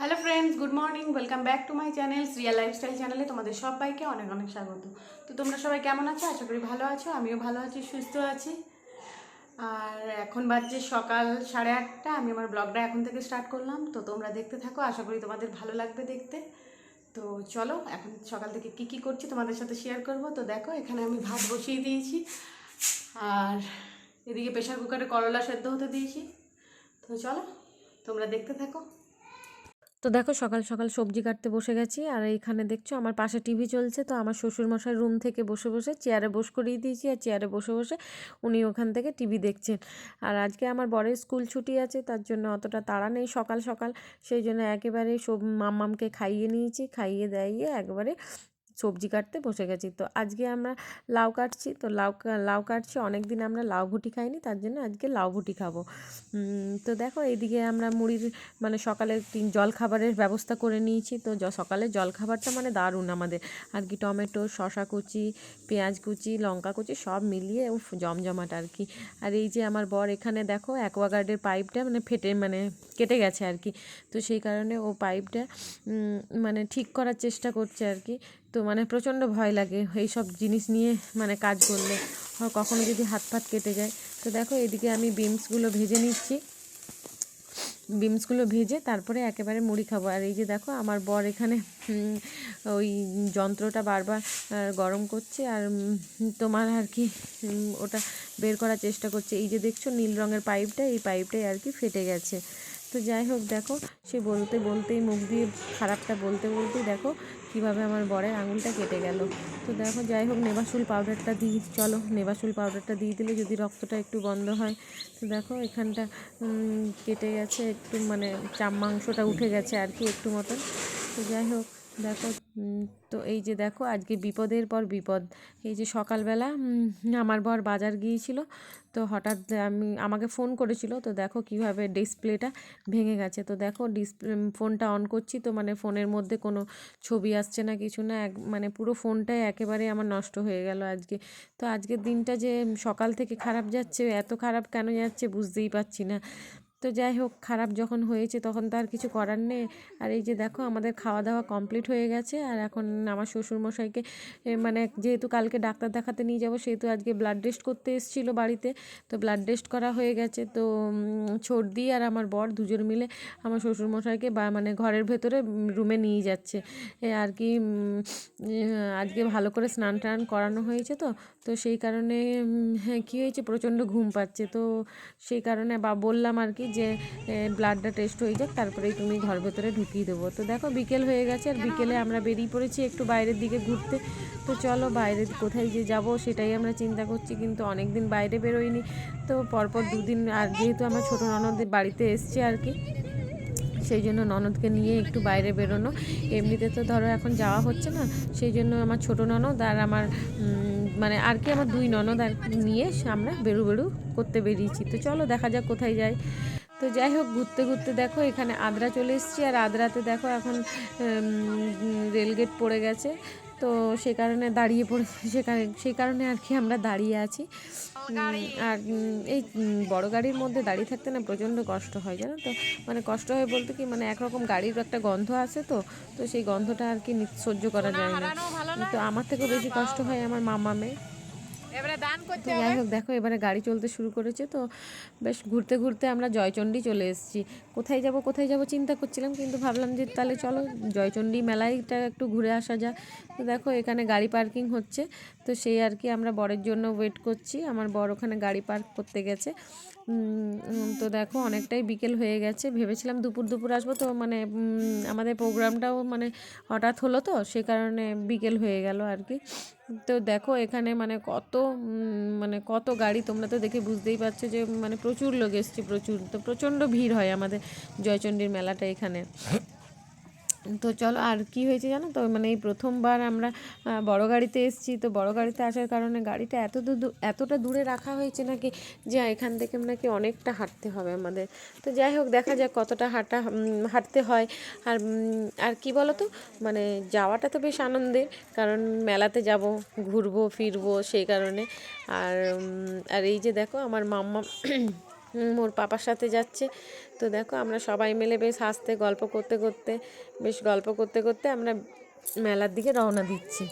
Hello friends good morning welcome back to my channel real lifestyle চ্যানেলে তোমাদের সবাইকে অনেক অনেক স্বাগত। তো তোমরা সবাই কেমন আছো? আশা করি ভালো আছো, আমিও ভালো আছি, সুস্থ আছি। আর এখন বাজছে সকাল সাড়ে আটটা, আমি আমার ব্লগটা এখন থেকে স্টার্ট করলাম। তো তোমরা দেখতে থাকো, আশা করি তোমাদের ভালো লাগবে দেখতে। তো চলো, এখন সকাল থেকে কি কি করছি তোমাদের সাথে শেয়ার করব। তো দেখো, এখানে আমি ভাত বসিয়ে দিয়েছি। আর এদিকে প্রেশার কুকারে করলা সেদ্ধ হতে দিয়েছি। তো চলো, তোমরা দেখতে থাকো। তো দেখো সকাল সকাল সবজি কাটতে বসে গেছি। আর এইখানে দেখছ আমার পাশে টিভি চলছে, তো আমার শ্বশুরমশাই রুম থেকে বসে বসে চেয়ারে বস করিয়ে দিয়েছি। আর চেয়ারে বসে বসে উনি ওখান থেকে টিভি দেখছেন। আর আজকে আমার বরের স্কুল ছুটি আছে, তার জন্য অতটা তাড়া নেই সকাল সকাল। সেই জন্য একেবারে সব মাম্মামকে খাইয়ে নিয়েছি, খাইয়ে দাইয়ে একবারে সবজি কাটতে বসে গেছি। তো আজকে আমরা লাউ কাটছি। তো লাউ লাউ কাটছি। অনেক দিন আমরা লাউ ভুটি খাইনি, তার জন্য আজকে লাউ ভুটি খাব। তো দেখো এইদিকে আমরা মুড়ির মানে সকালে জল খাবারের ব্যবস্থা করে নিয়েছি। তো সকালে জল খাবারটা মানে দারুণ আমাদের। আর কি টমেটো শশা কুচি, পেঁয়াজ কুচি, লঙ্কা কুচি সব মিলিয়ে উফ, জমজমাট আর কি। আর এই যে আমার বর এখানে দেখো অ্যাকোয়াগার্ডের পাইপটা মানে ফেটে মানে কেটে গেছে আর কি। তো সেই কারণে ও পাইপটা মানে ঠিক করার চেষ্টা করছে আর কি। তো মানে প্রচণ্ড ভয় লাগে এই সব জিনিস নিয়ে মানে কাজ করলে। কখনো যদি হাত ফাত কেটে যায়। তো দেখো, এদিকে আমি বিমসগুলো ভেজে নিচ্ছি। বিমসগুলো ভেজে তারপরে একেবারে মুড়ি খাব। আর এই যে দেখো, আমার বর এখানে ওই যন্ত্রটা বারবার গরম করছে। আর তোমার আর কি ওটা বের করার চেষ্টা করছে। এই যে দেখছ, নীল রঙের পাইপটা, এই পাইপটাই আর কি ফেটে গেছে। তো যাই হোক, দেখো, সে বলতে বলতেই মুখ দিয়ে খারাপটা বলতে বলতেই দেখো কীভাবে আমার বরের আঙুলটা কেটে গেল। তো দেখো, যাই হোক নেবাসুল পাউডারটা দিই চলো নেবাসুল পাউডারটা দিয়ে দিলে যদি রক্তটা একটু বন্ধ হয়। তো দেখো, এখানটা কেটে গেছে, একটু মানে চাম মাংসটা উঠে গেছে আর কি একটু মতন। তো যাই হোক দেখো তো এই যে দেখো, আজকে বিপদের পর বিপদ। এই যে সকালবেলা আমার বর বাজার গিয়েছিল, তো হঠাৎ আমি, আমাকে ফোন করেছিল, তো দেখো কীভাবে ডিসপ্লেটা ভেঙে গেছে। তো দেখো ডিসপ্লে ফোনটা অন করছি, তো মানে ফোনের মধ্যে কোনো ছবি আসছে না, কিছু না, এক মানে পুরো ফোনটাই একেবারে আমার নষ্ট হয়ে গেল আজকে। তো আজকের দিনটা যে সকাল থেকে খারাপ যাচ্ছে, এত খারাপ কেন যাচ্ছে বুঝতেই পারছি না। তো যাই হোক, খারাপ যখন হয়েছে তখন তো আর কিছু করার নেই। আর এই যে দেখো, আমাদের খাওয়া দাওয়া কমপ্লিট হয়ে গেছে। আর এখন আমার শ্বশুরমশাইকে মানে যেহেতু কালকে ডাক্তার দেখাতে নিয়ে যাব, সেহেতু আজকে ব্লাড টেস্ট করতে এসেছিল বাড়িতে। তো ব্লাড টেস্ট করা হয়ে গেছে। তো ছর্দি আর আমার বর দুজন মিলে আমার শ্বশুরমশাইকে বা মানে ঘরের ভেতরে রুমে নিয়ে যাচ্ছে। আর কি আজকে ভালো করে স্নান টান করানো হয়েছে তো। তো সেই কারণে হ্যাঁ কী হয়েছে? প্রচণ্ড ঘুম পাচ্ছে। তো সেই কারণে বা, বললাম আর কি যে ব্লাডটা টেস্ট হয়ে যাক, তারপরেই তুমি ঘর ভেতরে ঢুকিয়ে দেবো। তো দেখো, বিকেল হয়ে গেছে, আর বিকেলে আমরা বেরিয়ে পড়েছি একটু বাইরের দিকে ঘুরতে। তো চলো বাইরে কোথায় যে যাব সেটাই আমরা চিন্তা করছি, কিন্তু অনেক দিন বাইরে বেরোইনি। তো পরপর দুদিন, আর যেহেতু আমার ছোটো ননদের বাড়িতে এসছে আর কি, সেই জন্য ননদকে নিয়ে একটু বাইরে বেরোনো। এমনিতে তো ধরো এখন যাওয়া হচ্ছে না, সেই জন্য আমার ছোটো ননদ আর আমার মানে আর কি আমার দুই ননদ আর নিয়ে আমরা বেরু বেরু করতে বেরিয়েছি। তো চলো, দেখা যাক কোথায় যাই। তো যাই হোক ঘুরতে ঘুরতে দেখো এখানে আদ্রা চলে এসেছি। আর আদ্রাতে দেখো এখন রেলগেট পড়ে গেছে। তো সে কারণে দাঁড়িয়ে পড়ে সে কারণে সেই কারণে আর কি আমরা দাঁড়িয়ে আছি। আর এই বড় গাড়ির মধ্যে দাঁড়িয়ে থাকতে না প্রচণ্ড কষ্ট হয় জানো তো? মানে কষ্ট হয় বলতে কি মানে একরকম গাড়ির একটা গন্ধ আছে তো তো সেই গন্ধটা আর কি সহ্য করা যায় না। তো আমার থেকেও বেশি কষ্ট হয় আমার মামামে এবারে দান করতে যাই হোক দেখো এবারে গাড়ি চলতে শুরু করেছে তো বেশ ঘুরতে ঘুরতে আমরা জয়চণ্ডী চলে এসেছি। কোথায় যাব কোথায় যাব চিন্তা করছিলাম কিন্তু ভাবলাম যে তাহলে চলো জয়চণ্ডী মেলাইটা একটু ঘুরে আসা যাক। তো দেখো এখানে গাড়ি পার্কিং হচ্ছে তো সেই আর কি আমরা বরের জন্য ওয়েট করছি। আমার বর ওখানে গাড়ি পার্ক করতে গেছে। তো দেখো অনেকটাই বিকেল হয়ে গেছে। ভেবেছিলাম দুপুর দুপুর আসব তো মানে আমাদের প্রোগ্রামটাও মানে হঠাৎ হলো তো সে কারণে বিকেল হয়ে গেল আর কি। তো দেখো এখানে মানে কত মানে কত গাড়ি তোমরা তো দেখে বুঝতেই পারছ যে মানে প্রচুর লোক এসছে প্রচুর, তো প্রচণ্ড ভিড় হয় আমাদের জয়চণ্ডীর মেলাটা এখানে। তো চলো, আর কি হয়েছে জানো তো? মানে এই প্রথমবার আমরা বড় গাড়িতে এসেছি, তো বড় গাড়িতে আসার কারণে গাড়িটা এত এতটা দূরে রাখা হয়েছে নাকি যে এখান থেকে নাকি অনেকটা হাঁটতে হবে আমাদের। তো যাই হোক, দেখা যাক কতটা হাঁটা হাঁটতে হয়। আর আর কি বলো তো? মানে যাওয়াটা তো বেশ আনন্দের, কারণ মেলাতে যাব, ঘুরবো, ফিরবো সেই কারণে। আর আর এই যে দেখো, আমার মাম্মা উম, ওর পাপার সাথে যাচ্ছে। তো দেখো আমরা সবাই মিলে বেশ হাসতে গল্প করতে করতে বেশ গল্প করতে করতে আমরা মেলার দিকে রওনা দিচ্ছি।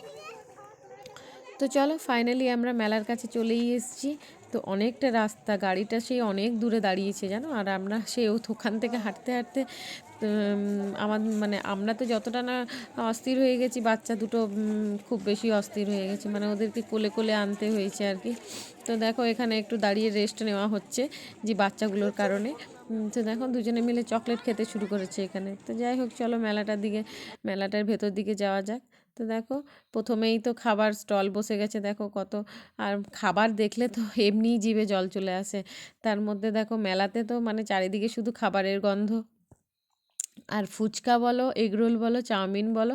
তো চলো ফাইনালি আমরা মেলার কাছে চলেই এসেছি। তো অনেকটা রাস্তা গাড়িটা সেই অনেক দূরে দাঁড়িয়েছে জানো? আর আমরা সেই ওখান থেকে হাঁটতে হাঁটতে আমার মানে আমরা তো যতটা না অস্থির হয়ে গেছি, বাচ্চা দুটো খুব বেশি অস্থির হয়ে গেছে। মানে ওদেরকে কোলে কোলে আনতে হয়েছে আর কি। তো দেখো, এখানে একটু দাঁড়িয়ে রেস্ট নেওয়া হচ্ছে যে বাচ্চাগুলোর কারণে। তো দেখো, দুজনে মিলে চকলেট খেতে শুরু করেছে এখানে। তো যাই হোক, চলো মেলাটার দিকে, মেলাটার ভেতর দিকে যাওয়া যাক। তো দেখো, প্রথমেই তো খাবার স্টল বসে গেছে। দেখো কত, আর খাবার দেখলে তো এমনিই জিভে জল চলে আসে। তার মধ্যে দেখো, মেলাতে তো মানে চারিদিকে শুধু খাবারের গন্ধ। আর ফুচকা বলো এগরোল বলো, চাউমিন বলো,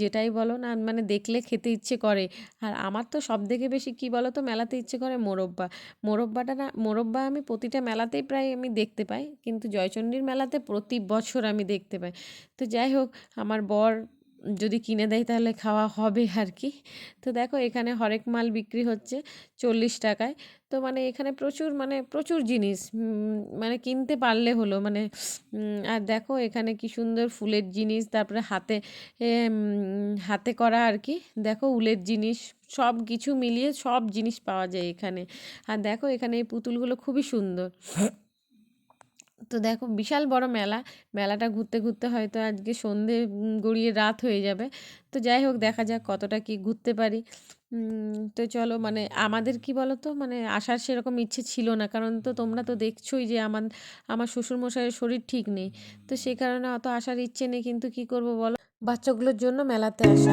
যেটাই বলো না মানে দেখলে খেতে ইচ্ছে করে। আর আমার তো সব থেকে বেশি কি বলো তো মেলাতে ইচ্ছে করে মোরব্বা। মোরব্বাটা না, মোরব্বা আমি প্রতিটা মেলাতেই প্রায় আমি দেখতে পাই, কিন্তু জয়চণ্ডীর মেলাতে প্রতি বছর আমি দেখতে পাই। তো যাই হোক, আমার বর যদি কিনে দেয় তাহলে খাওয়া হবে আর কি তো দেখো এখানে হরেক মাল বিক্রি হচ্ছে চল্লিশ টাকায়। তো মানে এখানে প্রচুর মানে প্রচুর জিনিস মানে কিনতে পারলে হলো মানে আর দেখো এখানে কি সুন্দর ফুলের জিনিস, তারপরে হাতে হাতে করা আর কি দেখো উলের জিনিস, সব কিছু মিলিয়ে সব জিনিস পাওয়া যায় এখানে। আর দেখো এখানে এই পুতুলগুলো খুবই সুন্দর। তো দেখো বিশাল বড় মেলা। মেলাটা ঘুরতে ঘুরতে হয়তো আজকে সন্ধে গড়িয়ে রাত হয়ে যাবে। তো যাই হোক, দেখা যাক কতটা কি ঘুরতে পারি। তো চলো মানে আমাদের কি বলো তো মানে আসার সেরকম ইচ্ছে ছিল না। কারণ তো তোমরা তো দেখছোই যে আমার আমার শ্বশুরমশাইয়ের শরীর ঠিক নেই। তো সেই কারণে অত আসার ইচ্ছে নেই। কিন্তু কি করব বলো? বাচ্চাগুলোর জন্য মেলাতে আসা।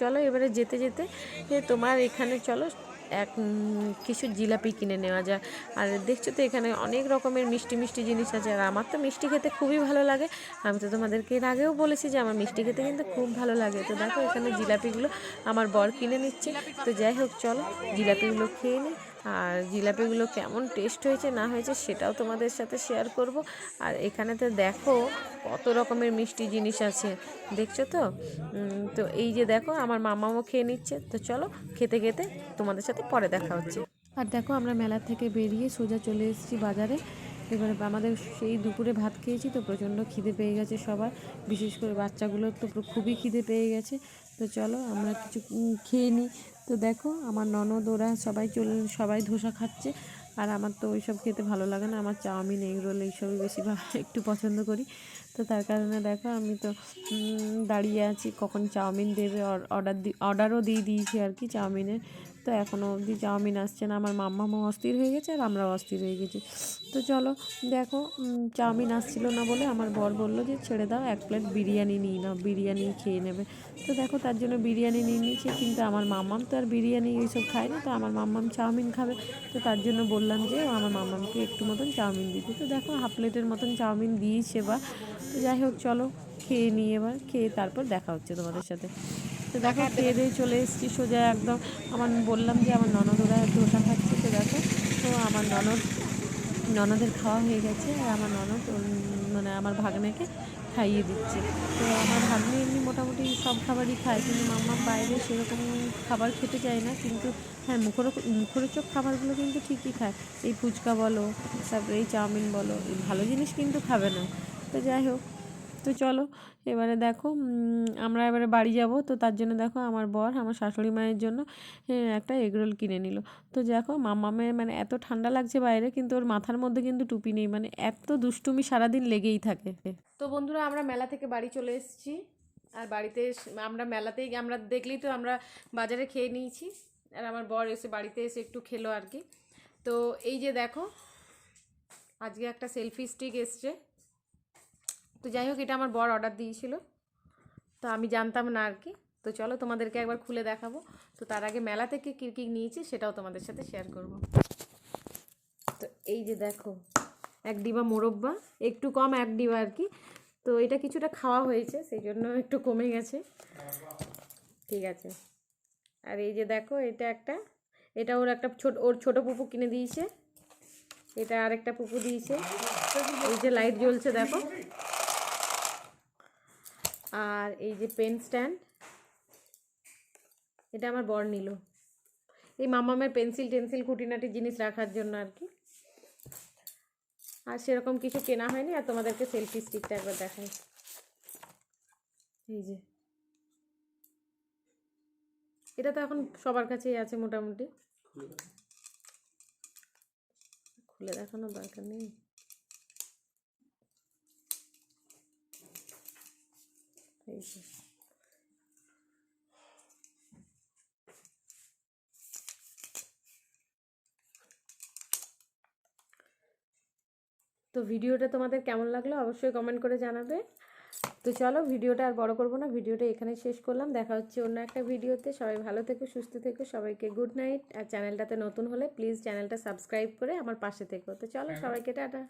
চলো, এবারে যেতে যেতে তোমার এখানে চলো, এক কিছু জিলাপি কিনে নেওয়া যায় আর দেখছ তো এখানে অনেক রকমের মিষ্টি মিষ্টি জিনিস আছে, আর আমার তো মিষ্টি খেতে খুবই ভালো লাগে। আমি তো তোমাদেরকে এর আগেও বলেছি যে আমার মিষ্টি খেতে কিন্তু খুব ভালো লাগে। তো দেখো এখানে জিলাপিগুলো আমার বর কিনে নিচ্ছে। তো যাই হোক, চলো জিলাপিগুলো খেয়ে নিই আর জিলাপিগুলো কেমন টেস্ট হয়েছে, না হয়েছে সেটাও তোমাদের সাথে শেয়ার করব। আর এখানে তো দেখো কত রকমের মিষ্টি জিনিস আছে, দেখছ তো? তো এই যে দেখো আমার মামাও খেয়ে নিচ্ছে। তো চলো খেতে খেতে তোমাদের সাথে পরে দেখা হচ্ছে। আর দেখো আমরা মেলা থেকে বেরিয়ে সোজা চলে এসেছি বাজারে। এবারে আমাদের সেই দুপুরে ভাত খেয়েছি তো প্রচণ্ড খিদে পেয়ে গেছে সবার। বিশেষ করে বাচ্চাগুলোর তো খুবই খিদে পেয়ে গেছে। তো চলো আমরা কিছু খেয়ে নিই। তো দেখো আমার ননদ, ওরা সবাই চলে, সবাই ধোসা খাচ্ছে। আর আমার তো ওইসব খেতে ভালো লাগে না। আমার চাউমিন এগ রোল এইসবই বেশি একটু পছন্দ করি। তো তার কারণে দেখো আমি তো দাঁড়িয়ে আছি। কখন চাউমিন দেবে? অর্ডার অর্ডারও দিয়ে দিয়েছি আর কি চাউমিনের। তো এখনও অবধি চাউমিন আসছে না। আমার মাম্মামও অস্থির হয়ে গেছে আর আমরাও অস্থির হয়ে গেছি। তো চলো, দেখো চাউমিন আসছিল না বলে আমার বর বলল যে, ছেড়ে দাও, এক প্লেট বিরিয়ানি নিয়ে নাও, বিরিয়ানি খেয়ে নেবে। তো দেখো, তার জন্য বিরিয়ানি নিয়ে নিয়েছে, কিন্তু আমার মাম্মাম তো আর বিরিয়ানি এইসব খায় না। তো আমার মাম্মাম চাউমিন খাবে। তো তার জন্য বললাম যে, আমার মাম্মামকে একটু মতন চাউমিন দিতে। তো দেখো, হাফ প্লেটের মতন চাউমিন দিয়েছে বা তো যাই হোক, চলো খেয়ে নিই এবার। খেয়ে তারপর দেখা হচ্ছে তোমাদের সাথে। তো দেখো, খেয়ে দিয়ে চলে এসেছি সোজা একদম। আমার বললাম যে আমার ননদ ওরা ধোসা খাচ্ছে, তো দেখো, তো আমার ননদ, ননদের খাওয়া হয়ে গেছে, আর আমার ননদ মানে আমার ভাগ্নেকে খাইয়ে দিচ্ছে। তো আমার ভাগ্নে এমনি মোটামুটি সব খাবারই খায়, কিন্তু মাম্মা বাইরে সেরকম খাবার খেতে চায় না, কিন্তু হ্যাঁ মুখরো মুখরোচক খাবারগুলো কিন্তু ঠিকই খায়। এই ফুচকা বলো, তারপরে এই চাউমিন বলো, এই ভালো জিনিস কিন্তু খাবে না। তো যাই হোক, তো চলো, এবারে দেখো আমরা এবারে বাড়ি যাব। তো তার জন্য দেখো আমার বর আমার শাশুড়ি মায়ের জন্য একটা এগরোল কিনে নিল। তো দেখো মামামের মানে এত ঠান্ডা লাগছে বাইরে, কিন্তু ওর মাথার মধ্যে কিন্তু টুপি নেই মানে এত দুষ্টুমি সারাদিন লেগেই থাকে। তো বন্ধুরা, আমরা মেলা থেকে বাড়ি চলে এসেছি। আর বাড়িতে আমরা মেলাতেই, আমরা দেখলেই তো আমরা বাজারে খেয়ে নিয়েছি। আর আমার বর এসে বাড়িতে এসে একটু খেলো আর কি। তো এই যে দেখো, আজকে একটা সেলফি স্টিক এসছে। তো যাই হোক, এটা আমার বর অর্ডার দিয়েছিল। তো আমি জানতাম না আর কি। তো চলো তোমাদেরকে একবার খুলে দেখাবো। তো তার আগে মেলা থেকে কী কী নিয়েছি সেটাও তোমাদের সাথে শেয়ার করব। তো এই যে দেখো, এক ডিবা মোরব্বা, একটু কম এক ডিবা আর কি। তো এটা কিছুটা খাওয়া হয়েছে, সেই জন্য একটু কমে গেছে। ঠিক আছে। আর এই যে দেখো, এটা একটা, এটা ওর একটা ছোট, ওর ছোট পুপু কিনে দিয়েছে। এটা আরেকটা পুপু দিয়েছে। এই যে লাইট জ্বলছে, দেখো। আর এই যে পেন স্ট্যান্ড এটা আমার বর নিল। এই মামামের পেন্সিল টেন্সিল খুঁটিনাটি জিনিস রাখার জন্য আর কি। আর সেরকম কিছু কেনা হয়নি আর তোমাদেরকে সেলফি স্টিকটা একবার দেখাই। এই যে। এটা তো এখন সবার কাছেই আছে মোটামুটি। খুলে দেখানোর দরকার নেই। এই যে তো ভিডিওটা তোমাদের কেমন লাগল অবশ্যই কমেন্ট করে জানাবে। তো চলো ভিডিওটা আর বড় করব না ভিডিওটা এখানে শেষ করলাম। দেখা হচ্ছে অন্য একটা ভিডিওতে। সবাই ভালো থেকো সুস্থ থেকো সবাইকে গুড নাইট আর চ্যানেলটাতে নতুন হলে প্লিজ চ্যানেলটা সাবস্ক্রাইব করে আমার পাশে থেকো। তো চলো সবাইকে টাটা।